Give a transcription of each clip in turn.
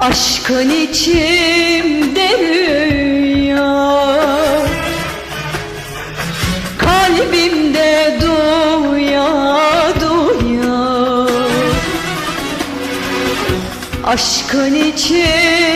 Aşkın içimde rüya Kalbimde duya duya. Aşkın içimde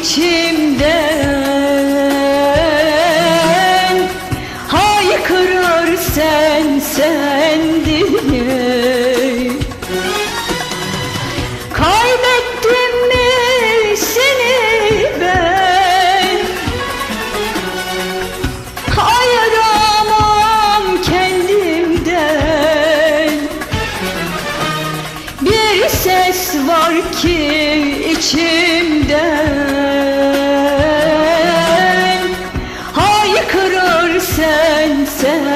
içimden ses var ki içimden Haykırır sen sen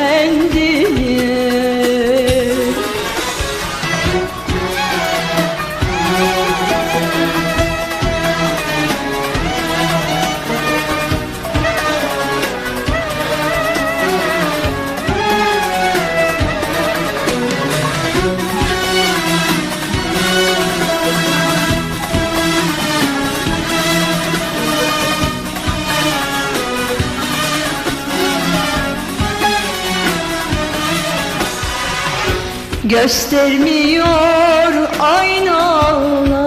Göstermiyor aynalar.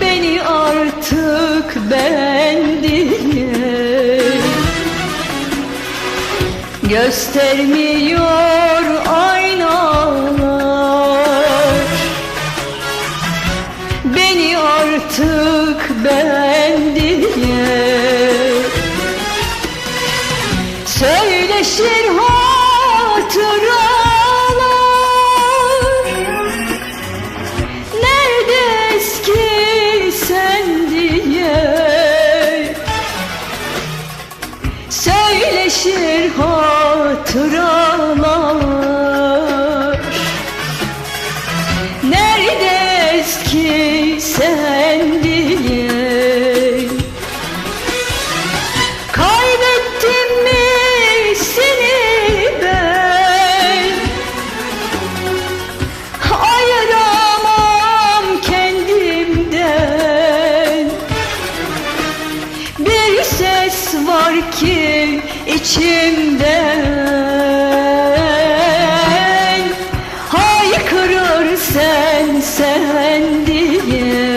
Beni artık ben diye Göstermiyor aynalar. Beni artık ben diye Söyleşir hatıralar Söyleşir hatıralar. Nerede eski sen Kaybettim mi seni ben? Ayıramam kendimden. Bir ses var ki içimden Haykırır sen sen diye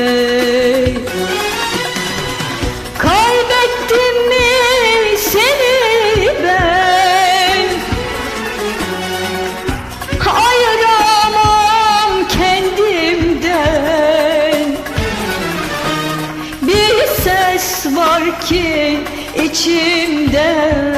Kaybettim mi seni ben? Ayıramam kendimden. Bir ses var ki içimden